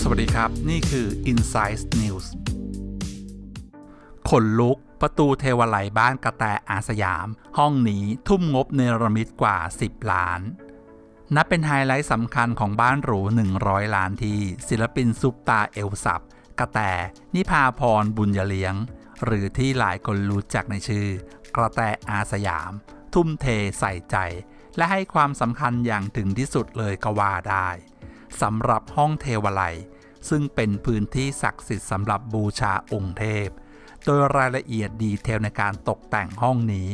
สวัสดีครับ นี่คือ Insight News ขนลุกประตูเทวไลบ้านกระแตอาสยาม ห้องนี้ทุ่มงบเนรมิตกว่า 10 ล้าน นับเป็นไฮไลท์สำคัญของบ้านหรู 100 ล้านที่ ศิลปินซุปตาเอลสับกระแต นิพาพรบุญยเลี้ยง หรือที่หลายคนรู้จักในชื่อ กระแตอาสยาม ทุ่มเทใส่ใจ และให้ความสำคัญอย่างถึงที่สุดเลยก็ว่าได้สำหรับห้องเทวไลยซึ่งเป็นพื้นที่ศักดิ์สิทธิ์สำหรับบูชาองค์เทพ โดยรายละเอียดดีเทลในการตกแต่งห้องนี้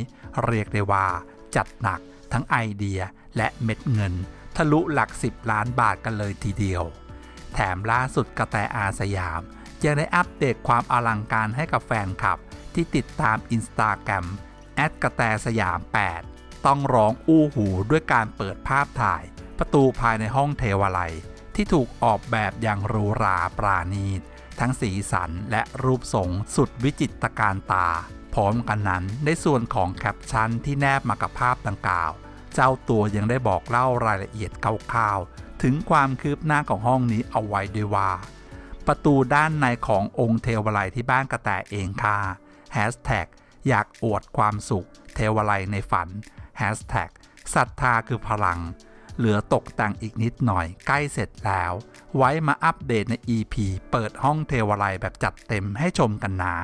เรียกได้ว่า จัดหนักทั้งไอเดียและเม็ดเงิน ทะลุหลัก 10 ล้านบาทกันเลยทีเดียว แถมล่าสุดกระแตอาสยาม ยังได้อัปเดตความอลังการให้กับแฟนคลับ ที่ติดตามอินสตาแกรมแอดกระแตสยาม 8 ต้องร้องอู้หูด้วยการเปิดภาพถ่าย ประตูภายในห้องเทวาลัย ที่ถูกออกแบบอย่างหรูหราปราณีต ทั้งสีสันและรูปทรงสุดวิจิตรการตา พร้อมกันนั้นในส่วนของแคปชั่นที่แนบมากับภาพดังกล่าว เจ้าตัวยังได้บอกเล่ารายละเอียดคร่าวๆถึงความคืบหน้าของห้องนี้เอาไว้ด้วยว่า ประตูด้านในขององค์เทวไลยที่บ้านกระแตเองค่ะ Hashtag อยากอวดความสุขเทวไลยในฝัน Hashtag ศรัทธาคือพลัง เหลือตกแต่งอีกนิดหน่อยใกล้เสร็จแล้ว ไว้มาอัปเดตใน EP เปิดห้องเทวไลยแบบจัดเต็มให้ชมกันนะ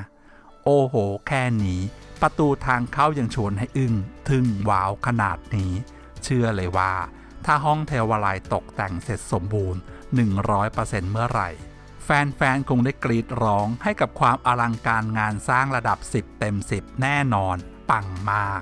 โอ้โห แค่นี้ ประตูทางเข้ายังชวนให้อึ้งทึ่งว้าวขนาดนี้ เชื่อเลยว่า ถ้าห้องเทวไลยตกแต่งเสร็จสมบูรณ์ 100%เมื่อไหร่แฟนๆ คงได้กรีดร้องให้กับความอลังการงานสร้างระดับ 10 เต็ม 10 แน่นอน ปังมาก